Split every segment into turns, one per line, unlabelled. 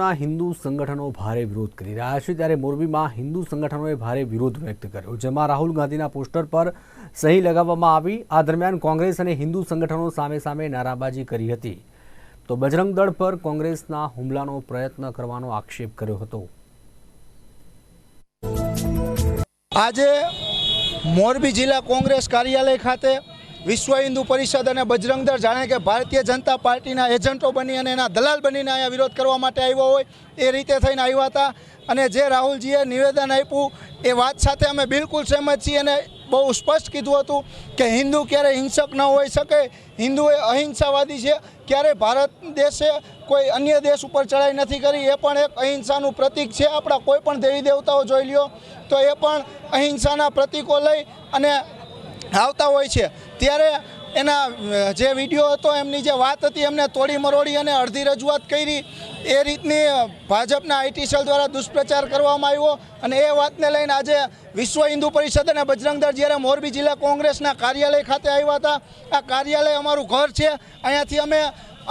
ના હિન્દુ સંગઠનો ભારે વિરોધ કરી રહ્યા છે ત્યારે મોરબીમાં હિન્દુ સંગઠનોએ ભારે વિરોધ વ્યક્ત કર્યો, જેમાં રાહુલ ગાંધીના પોસ્ટર પર સહી લગાવવામાં આવી. આ દરમિયાન કોંગ્રેસ અને હિન્દુ સંગઠનો સામે સામે નારાબાજી કરી હતી. તો બજરંગ દળ પર કોંગ્રેસના હુમલાનો પ્રયત્ન કરવાનો આક્ષેપ કર્યો હતો.
આજે મોરબી જિલ્લા કોંગ્રેસ કાર્યાલય ખાતે વિશ્વ હિન્દુ પરિષદ અને બજરંગદળ જાણે કે ભારતીય જનતા પાર્ટીના એજન્ટો બની અને એના દલાલ બનીને અહીંયા વિરોધ કરવા માટે આવ્યો હોય એ રીતે થઈને આવ્યા હતા. અને જે રાહુલજીએ નિવેદન આપ્યું એ વાત સાથે અમે બિલકુલ સહેમત છીએ અને બહુ સ્પષ્ટ કીધું હતું કે હિન્દુ ક્યારેય હિંસક ન હોઈ શકે. હિન્દુ એ અહિંસાવાદી છે. ક્યારેય ભારત દેશે કોઈ અન્ય દેશ ઉપર ચડાઈ નથી કરી એ પણ એક અહિંસાનું પ્રતીક છે. આપણા કોઈ પણ દેવી દેવતાઓ જોઈ લ્યો તો એ પણ અહિંસાના પ્રતીકો લઈ અને આવતા હોય છે. ત્યારે એના જે વીડિયો હતો, એમની જે વાત હતી, એમને તોડી મરોડી અને અડધી રજૂઆત કરી. એ રીતની ભાજપના આઈટી સેલ દ્વારા દુષ્પ્રચાર કરવામાં આવ્યો અને એ વાતને લઈને આજે વિશ્વ હિન્દુ પરિષદ અને બજરંગદળ જ્યારે મોરબી જિલ્લા કોંગ્રેસના કાર્યાલય ખાતે આવ્યા હતા. આ કાર્યાલય અમારું ઘર છે. અહીંયાથી અમે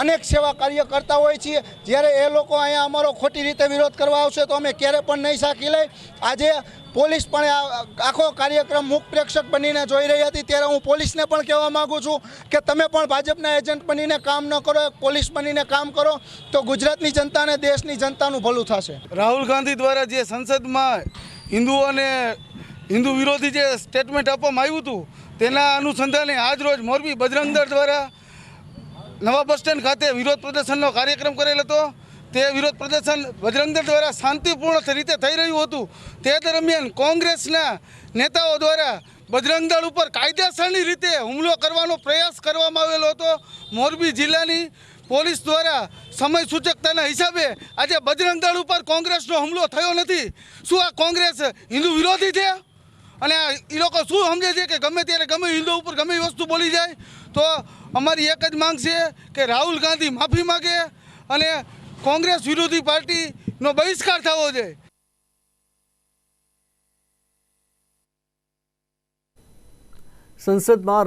અનેક સેવા કાર્ય કરતા હોય છીએ. જ્યારે એ લોકો અહીંયા અમારો ખોટી રીતે વિરોધ કરવા આવશે તો અમે ક્યારે પણ નહીં સાકી લઈ. આજે પોલીસ પણ આખો કાર્યક્રમ મુખ પ્રેક્ષક બનીને જોઈ રહી હતી. ત્યારે હું પોલીસને પણ કહેવા માગું છું કે તમે પણ ભાજપના એજન્ટ બનીને કામ ન કરો પોલીસ બનીને કામ કરો, તો ગુજરાતની જનતા અને દેશની જનતાનું ભલું થશે.
રાહુલ ગાંધી દ્વારા જે સંસદમાં હિન્દુઓને હિન્દુ વિરોધી જે સ્ટેટમેન્ટ આપવામાં આવ્યું હતું, તેના અનુસંધાને આજ રોજ મોરબી બજરંગદળ દ્વારા નવા બસ સ્ટેન્ડ ખાતે વિરોધ પ્રદર્શનનો કાર્યક્રમ કરેલ હતો. તે વિરોધ પ્રદર્શન બજરંગદળ દ્વારા શાંતિપૂર્ણ રીતે થઈ રહ્યું હતું. તે દરમિયાન કોંગ્રેસના નેતાઓ દ્વારા બજરંગદળ ઉપર કાયદેસરની રીતે હુમલો કરવાનો પ્રયાસ કરવામાં આવેલો હતો. મોરબી જિલ્લાની પોલીસ દ્વારા સમય સૂચકતાના હિસાબે આજે બજરંગદળ ઉપર કોંગ્રેસનો હુમલો થયો નથી. શું આ કોંગ્રેસ હિન્દુ વિરોધી છે? અને એ લોકો શું સમજે છે કે ગમે ત્યારે ગમે હિન્દુ ઉપર ગમે વસ્તુ બોલી જાય, તો અમારી એક જ માંગ છે કે રાહુલ ગાંધી માફી માગે અને કોંગ્રેસ વિરોધી પાર્ટીનો બહિષ્કાર થવો જોઈએ.
સંસદમાં